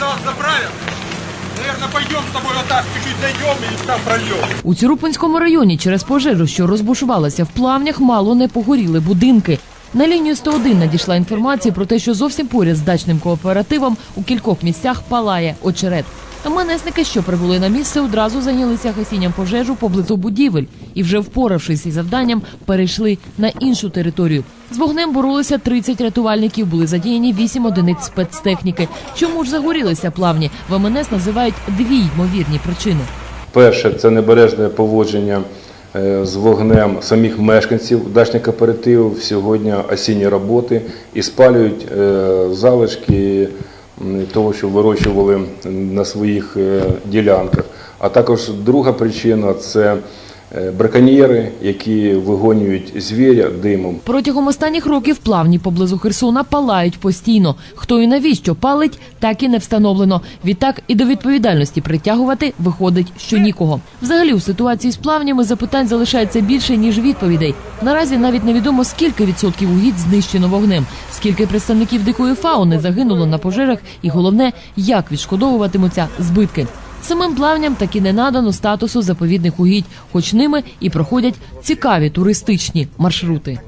назад заправят. Наверное, пойдем с тобой вот так, чуть-чуть зайдем и там прольем. У Цюрупинському районі через пожежу, що розбушувалася в плавнях, мало не погоріли будинки. На лінію 101 надійшла інформація про те, що зовсім поряд з дачним кооперативом у кількох місцях палає очерет. МНСники, що прибули на місце, одразу зайнялися гасінням пожежу поблизу будівель і, вже впоравшись із завданням, перейшли на іншу територію. З вогнем боролися 30 рятувальників, були задіяні 8 одиниць спецтехніки. Чому ж загорілися плавні? В МНС називають дві ймовірні причини. Перше це небережне поводження е, з вогнем самих мешканців дачних кооперативів сьогодні осінні роботи і спалюють е, залишки того, що вирощували на своїх е, ділянках. А також друга причина це браконьєри, які вигонюють звіря димом. Протягом останніх років плавні поблизу Херсона палають постійно. Хто і навіщо палить, так і не встановлено. Відтак і до відповідальності притягувати виходить, що нікого. Взагалі у ситуації з плавнями запитань залишається більше ніж відповідей. Наразі навіть невідомо скільки відсотків угідь знищено вогнем, скільки представників дикої фауни загинуло на пожежах, і головне, як відшкодовуватимуться збитки. Самим плавням таки не надано статусу заповідних угідь, хоч ними і проходять цікаві туристичні маршрути.